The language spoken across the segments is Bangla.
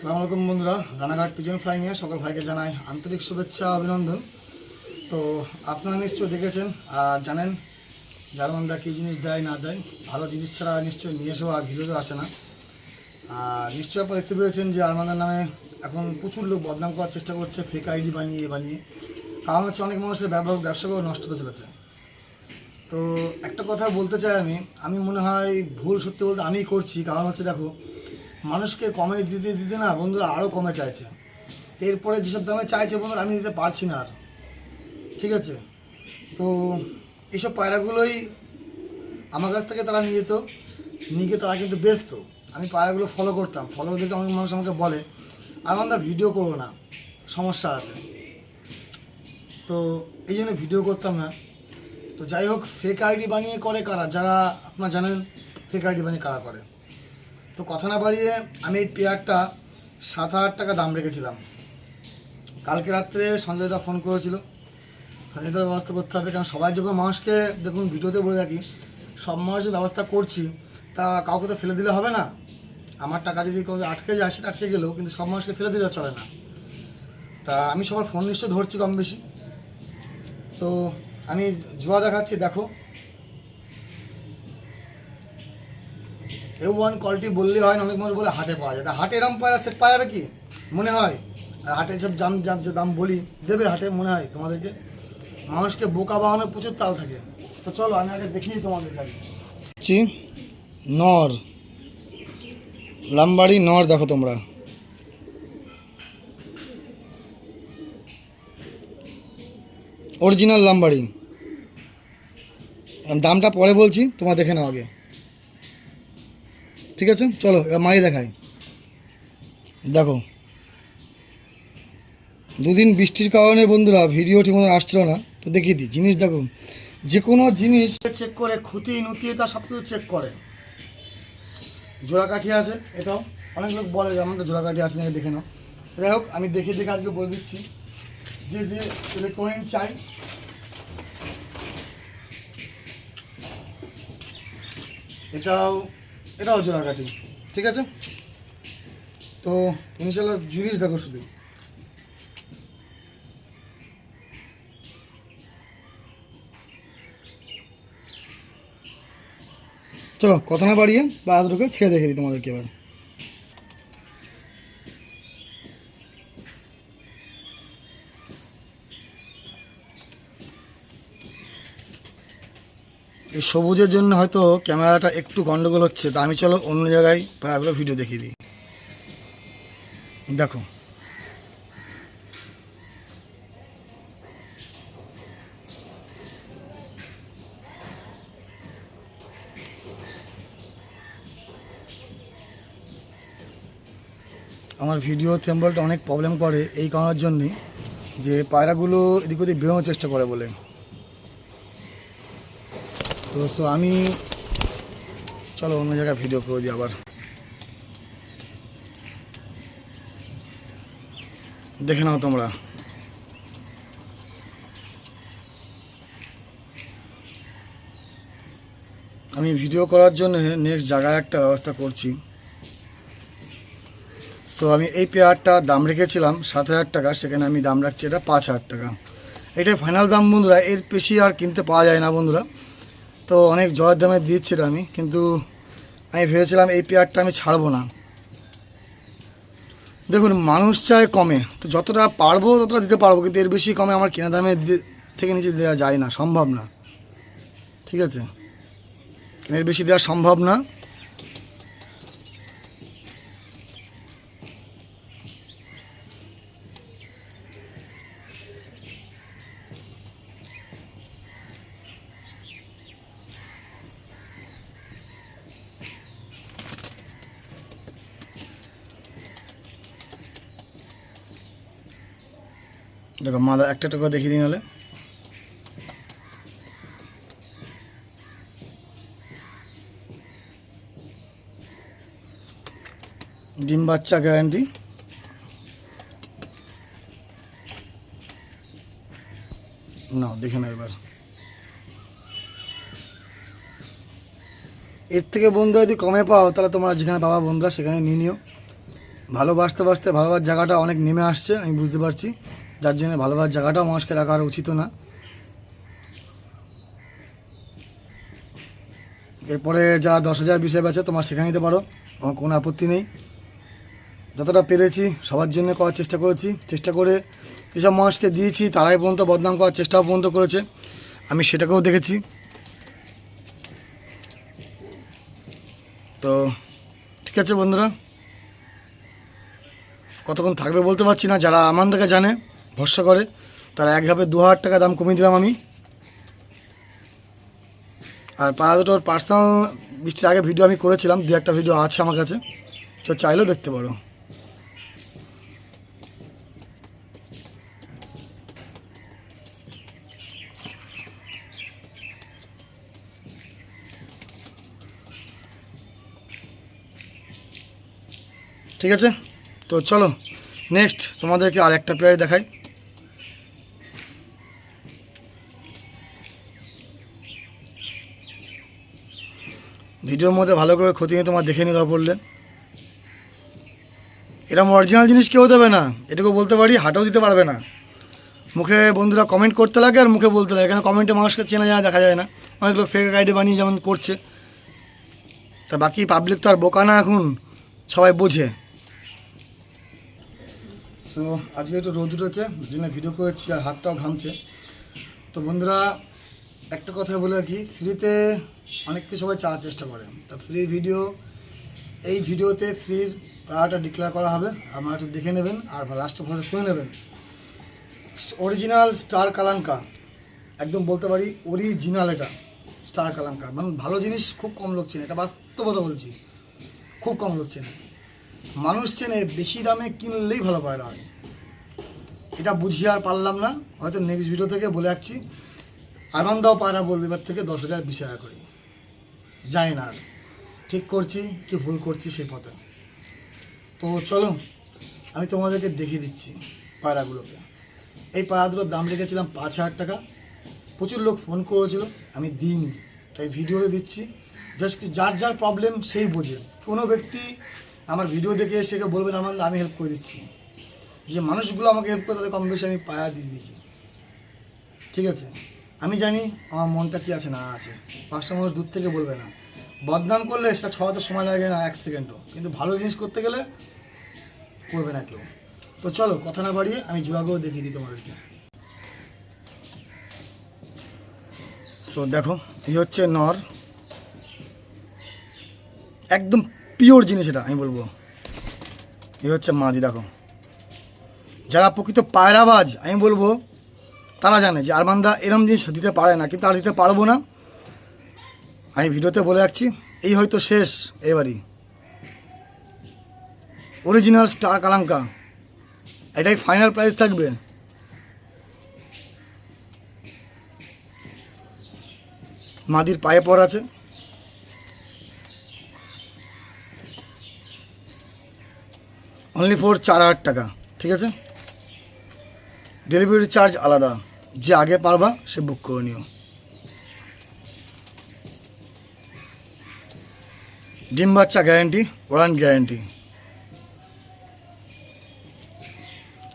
সালাম আলাইকুম বন্ধুরা, রানাঘাট পিজন ফ্লাইংয়ে সকল ভাইকে জানাই আন্তরিক শুভেচ্ছা, অভিনন্দন। তো আপনারা নিশ্চয়ই দেখেছেন আর জানেন জার্মানরা কী জিনিস দেয়, না দেয়, ভালো জিনিস ছাড়া নিশ্চয়ই নিয়ে এসেও আর ভিডিও আসে না। আর নিশ্চয়ই আপনারা দেখতে পেয়েছেন যে আরমানদার নামে এখন প্রচুর লোক বদনাম করার চেষ্টা করছে ফেক আইডি বানিয়ে বানিয়ে। কারণ হচ্ছে অনেক মানুষের ব্যবসা ব্যবসাগুলো নষ্ট হতে চলেছে। তো একটা কথা বলতে চাই আমি আমি মনে হয় ভুল সত্যি বলতে আমিই করছি। কারণ হচ্ছে দেখো মানুষকে কমে দিতে দিতে না বন্ধুরা আরও কমে চাইছে। এরপরে যেসব দামে চাইছে বন্ধুরা, আমি দিতে পারছি না আর। ঠিক আছে? তো এইসব পায়রাগুলোই আমার কাছ থেকে তারা নিয়ে যেত। নিয়ে গিয়ে তারা কিন্তু বেচতো। আমি পায়রাগুলো ফলো করতাম। ফলো দেখে অনেক মানুষ আমাকে বলে, আর আমরা ভিডিও করব না। সমস্যা আছে। তো এই জন্য ভিডিও করতাম না। তো যাই হোক ফেক আইডি বানিয়ে করে কারা? যারা আপনারা জানেন ফেক আইডি বানিয়ে কারা করে? তো কথা না বাড়িয়ে আমি এই পেয়ারটা সাত হাজার টাকা দাম রেখেছিলাম। কালকে রাত্রে সঞ্জয় দা ফোন করেছিল। সঞ্জয় দার ব্যবস্থা করতে হবে, কারণ সবাই যখন মানুষকে দেখুন, ভিডিওতে বলে রাখি, সব মানুষের ব্যবস্থা করছি, তা কাউকে তো ফেলে দিলে হবে না। আমার টাকা যদি কেউ আটকে যায়, সেটা আটকে গেলেও কিন্তু সব মানুষকে ফেলে দিলে চলে না। তা আমি সবার ফোন নিশ্চয় ধরছি কম বেশি। তো আমি জুয়া দেখাচ্ছি, দেখো। এ ওয়ান কোয়ালিটি বললেই হয় না অনেক মানুষ বলে হাটে পাওয়া যায়। তা হাটে এরম পায়রা সেট পাওয়া যাবে কি? মনে হয়। আর হাটে সব দাম দাম যে দাম বলি, দেবে হাটে, মনে হয় তোমাদেরকে। মানুষকে বোকা বানানোর প্রচুর তাল থাকে। তো চলো, আমি আগে দেখিয়ে তোমাদের কাছে। চি নর। লাম্বাড়ি নর দেখো তোমরা। অরিজিনাল লাম্বাড়ি। দামটা পরে বলছি, তোমার দেখে নাও আগে। ঠিক আছে? চলো মাই দেখাই। দেখো। দুদিন বৃষ্টির কারণে বন্ধুরা ভিডিও ঠিকমতো আসছিল না, তো দেখিয়ে দিই। জিনিস দেখো, যে কোনো জিনিস চেক করে ক্ষতি নতিয়ে তা সব কিছু চেক করে। জোড়া কাঠি আছে, এটাও। অনেক লোক বলে যে আমাদের জোড়া কাঠি আছে নাকি দেখে নাও। যাই হোক, আমি দেখে দেখে আজকে বলে দিচ্ছি। যে যে রেকমেন্ড চাই। এটাও এটাও জোড়া কাটি ঠিক আছে? তো ইনশাল্লাহ জিনিস দেখো শুধু। চলো, কথা না বাড়িয়ে বা আদরকে ছেড়ে দেখে দিই তোমাদেরকে এবার। এই সবুজের জন্য হয়তো ক্যামেরাটা একটু গন্ডগোল হচ্ছে, তা আমি চলো অন্য জায়গায় পায়াগুলো ভিডিও দেখিয়ে দিই। দেখো। আমার ভিডিও থেম্বলটা অনেক প্রবলেম করে এই কারণের জন্যে যে পায়রাগুলো এদিক ওদিক বেরোনোর চেষ্টা করে বলে। তো সো আমি চলো অন্য জায়গায় ভিডিও করে দিই আবার। দেখে নাও তোমরা। আমি ভিডিও করার জন্য নেক্সট জায়গায় একটা ব্যবস্থা করছি। তো আমি এই পেয়ারটা দাম রেখেছিলাম সাত হাজার টাকা, সেখানে আমি দাম রাখছি এটা পাঁচ হাজার টাকা। এটাই ফাইনাল দাম বন্ধুরা, এর বেশি আর কিনতে পাওয়া যায় না বন্ধুরা। তো অনেক জয়ের দামে দিচ্ছিল আমি, কিন্তু আমি ভেবেছিলাম এই পেয়ারটা আমি ছাড়বো না। দেখুন, মানুষ চায় কমে, তো যতটা পারব ততটা দিতে পারব, কিন্তু এর বেশি কমে আমার কেনা দামে থেকে নিচে দেওয়া যায় না, সম্ভব না। ঠিক আছে? এর বেশি দেওয়া সম্ভব না? দেখো মাদা একটা টাকা দেখিয়ে দিন হলে। ডিম বাচ্চা গ্যারান্টি না, দেখে না এবার। এর থেকে বন্ধু যদি কমে পাও, তাহলে তোমরা যেখানে বাবা বন্ধুরা, সেখানে নিয়ে নিও। ভালোবাসতে বাসতে ভালোবাসার জায়গাটা অনেক নেমে আসছে, আমি বুঝতে পারছি। যার জন্য ভালোবাসার জায়গাটাও মানুষকে রাখা উচিত না। এরপরে যারা দশ হাজার হাজার আছে তোমার সেখানে নিতে পারো আমার কোনো আপত্তি নেই। যতটা পেরেছি, সবার জন্য করার চেষ্টা করেছি। চেষ্টা করে যেসব মানুষকে দিয়েছি, তারাই পর্যন্ত বদনাম করার চেষ্টাও পর্যন্ত করেছে। আমি সেটাকেও দেখেছি। তো, ঠিক আছে বন্ধুরা। কতক্ষণ থাকবে বলতে পারছি না, যারা আমানদাকে জানে। ভরসা করে। তারা এক ধাপে দু হাজার টাকা দাম কমিয়ে দিলাম আমি। আর পাড়া দুটোর পার্সোনাল বৃষ্টির আগে ভিডিও আমি করেছিলাম, দু একটা ভিডিও আছে আমার কাছে। তো চাইলেও দেখতে পারো। ঠিক আছে? তো চলো নেক্সট তোমাদেরকে আর একটা পেয়ার দেখাই। ভিডিওর মধ্যে ভালো করে ক্ষতি নিয়ে তোমার দেখে নিতে পড়লে এরকম অরিজিনাল জিনিস কেউ দেবে না, এটুকু বলতে পারি, হাটেও দিতে পারবে না। মুখে বন্ধুরা কমেন্ট করতে লাগে আর মুখে বলতে লাগে এখানে কমেন্টে মানুষকে চেনা যায় দেখা যায় না। অনেক লোক ফেক আইডি বানিয়ে যেমন করছে। তা বাকি পাবলিক তো আর বোকা না এখন, সবাই বোঝে। সো আজকে একটু রোদ উঠেছে জন্য ভিডিও করেছি আর হাতটাও ঘামছে। তো বন্ধুরা, একটা কথা বলে রাখি ফ্রিতে অনেককে সবাই চাওয়ার চেষ্টা করে। তো ফ্রির ভিডিও এই ভিডিওতে ফ্রির পাড়াটা ডিক্লেয়ার করা হবে। আপনারা একটু দেখে নেবেন আর লাস্টে ভালো শুনে নেবেন। অরিজিনাল স্টার কালাঙ্কা একদম বলতে পারি অরিজিনাল এটা স্টার কালাঙ্কা মানে ভালো জিনিস খুব কম লোক চেনে, এটা বাস্তবতা বলছি। খুব কম লোক চেনে। মানুষ চেনে বেশি দামে কিনলেই ভালো পায়রা হয়। এটা বুঝিয়ে আর পারলাম না, হয়তো নেক্সট ভিডিও থেকে বলে রাখছি। আনন্দাও পায়রা বলবে, এবার থেকে দশ হাজার বিশ হাজার করে। যাই না আর ঠিক করছি কি ভুল করছি সেই পথে। তো চলো, আমি তোমাদেরকে দেখিয়ে দিচ্ছি পায়রাগুলোকে। এই পায়রাগুলোর দাম রেখেছিলাম পাঁচ হাজার টাকা। প্রচুর লোক ফোন করেছিল, আমি দিইনি। তাই ভিডিওতে দিচ্ছি। জাস্ট যার যার প্রবলেম সেই বোঝে। কোনো ব্যক্তি আমার ভিডিও দেখে এসে বলবেন আমার আমি হেল্প করে দিচ্ছি। যে মানুষগুলো আমাকে হেল্প করে তাদের কম বেশি আমি পায়া দিয়ে দিয়েছি। ঠিক আছে? আমি জানি আমার মনটা কি আছে, না আছে। পাঁচটা মানুষ দূর থেকে বলবে না। বদনাম করলে সেটা ছড়াতে সময় লাগে না, এক সেকেন্ডও। কিন্তু ভালো জিনিস করতে গেলে করবে না কেউ। তো চলো, কথা না বাড়িয়ে আমি জোড়াগুলো দেখিয়ে দিই তোমাদেরকে। সো দেখো, এই হচ্ছে নর। একদম পিওর জিনিস এটা, আমি বলব। এই হচ্ছে মাদি, দেখো। যারা প্রকৃত পায়রাবাজ, আমি বলব তারা জানে যে আরমান্দা এরম জিনিস দিতে পারে না, কিন্তু আর দিতে পারব না। আমি ভিডিওতে বলে রাখছি, এই হয়তো শেষ এবারই। অরিজিনাল স্টার কালাঙ্কা এটাই ফাইনাল প্রাইস থাকবে। মাদির পায়ে পর আছে। অনলি ফোর চার হাজার টাকা, ঠিক আছে? ডেলিভারি চার্জ আলাদা। যে আগে পারবা, সে বুক করে নিও। ডিম বাচ্চা গ্যারেন্টি ওরান গ্যারেন্টি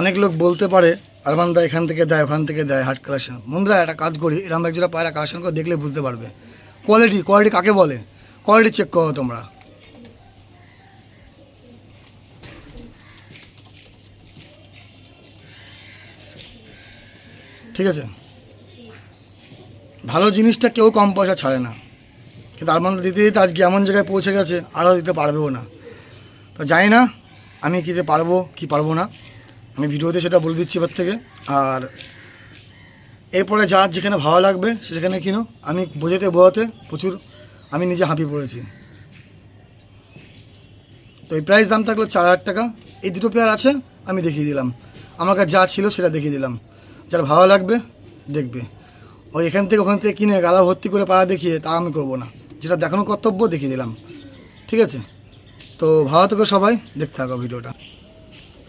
অনেক লোক বলতে পারে আরমানদা এখান থেকে দেয়, ওখান থেকে দেয় হার্ট কালেকশন বন্ধুরা একটা কাজ করি এরকম একজোড়া পায়রা কালেকশন করে দেখলে বুঝতে পারবে। কোয়ালিটি কোয়ালিটি কাকে বলে? কোয়ালিটি চেক করো তোমরা। ঠিক আছে? ভালো জিনিসটা কেউ কম পয়সা ছাড়ে না। কিন্তু আরমানদা দিতে দিতে আজকে এমন জায়গায় পৌঁছে গেছে, আরও দিতে পারবেও না। তো জানি না, আমি কী দিতে পারব, কি পারব না। আমি ভিডিওতে সেটা বলে দিচ্ছি এবার থেকে। আর এরপরে যার যেখানে ভালো লাগবে, সেখানে কিনো। আমি বোঝাতে বোঝাতে প্রচুর আমি নিজে হাঁপিয়ে পড়েছি। তো এই প্রাইস দাম থাকল চার হাজার টাকা। এই দুটো পেয়ার আছে, আমি দেখিয়ে দিলাম। আমার কাছে যা ছিল সেটা দেখিয়ে দিলাম। যার ভালো লাগবে, দেখবে। ওই এখান থেকে ওখান থেকে কিনে গালা ভর্তি করে পাড়া দেখিয়ে তা আমি করব না। যেটা দেখানো কর্তব্য, দেখিয়ে দিলাম। ঠিক আছে? তো ভালো থেকে সবাই, দেখতে থাকো ভিডিওটা।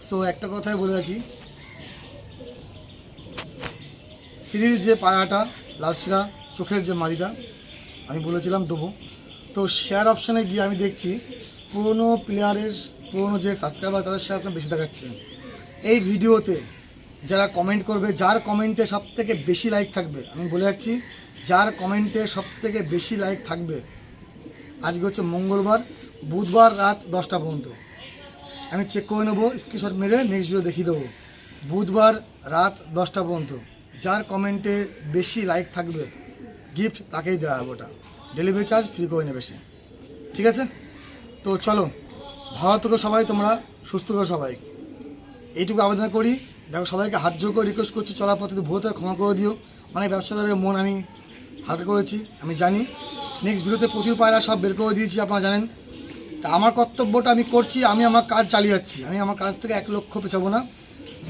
সো একটা কথাই বলে রাখি। ফ্রির যে পায়াটা লালশিরা, চোখের যে মাদিটা আমি বলেছিলাম দেবো। তো শেয়ার অপশানে গিয়ে আমি দেখছি, পুরনো প্লেয়ারের পুরনো যে সাবস্ক্রাইবার তাদের সাথে আপনার বেশি দেখাচ্ছে। এই ভিডিওতে যারা কমেন্ট করবে, যার কমেন্টে সব থেকে বেশি লাইক থাকবে, আমি বলে যাচ্ছি যার কমেন্টে সব থেকে বেশি লাইক থাকবে, আজকে হচ্ছে মঙ্গলবার, বুধবার রাত দশটা পর্যন্ত। আমি চেক করে নেব স্ক্রিনশট মেরে নেক্সট ভিডিও দেখিয়ে দেবো। বুধবার রাত দশটা পর্যন্ত, যার কমেন্টে বেশি লাইক থাকবে গিফট তাকেই দেওয়া হবে ওটা। ডেলিভারি চার্জ ফ্রি করে নেবে সে। ঠিক আছে? তো চলো, ভালো থেকো সবাই তোমরা, সুস্থ থেকো সবাই। এইটুকু আবেদন করি। দেখো, সবাইকে হাত করে রিকোয়েস্ট করছি, চলার পথে ভূত ক্ষমা করে দিও। অনেক ব্যবসাদারের মন আমি হালকা করেছি, আমি জানি। নেক্সট ভিডিওতে প্রচুর পায়রা, সব বের করে দিয়েছি, আপনারা জানেন। তা আমার কর্তব্যটা আমি করছি, আমি আমার কাজ চালিয়ে যাচ্ছি। আমি আমার কাজ থেকে এক লক্ষ পেছাবো না।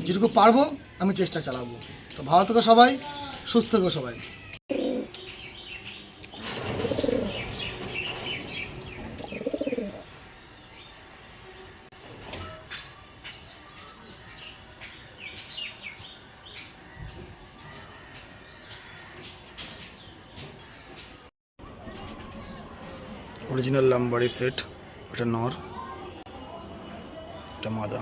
যেটুকু পারব, আমি চেষ্টা চালাবো। তো ভালো থেকো সবাই, সুস্থ থেকো সবাই। অরিজিনাল লাম্বারি সেট এটা নর এটা মাদা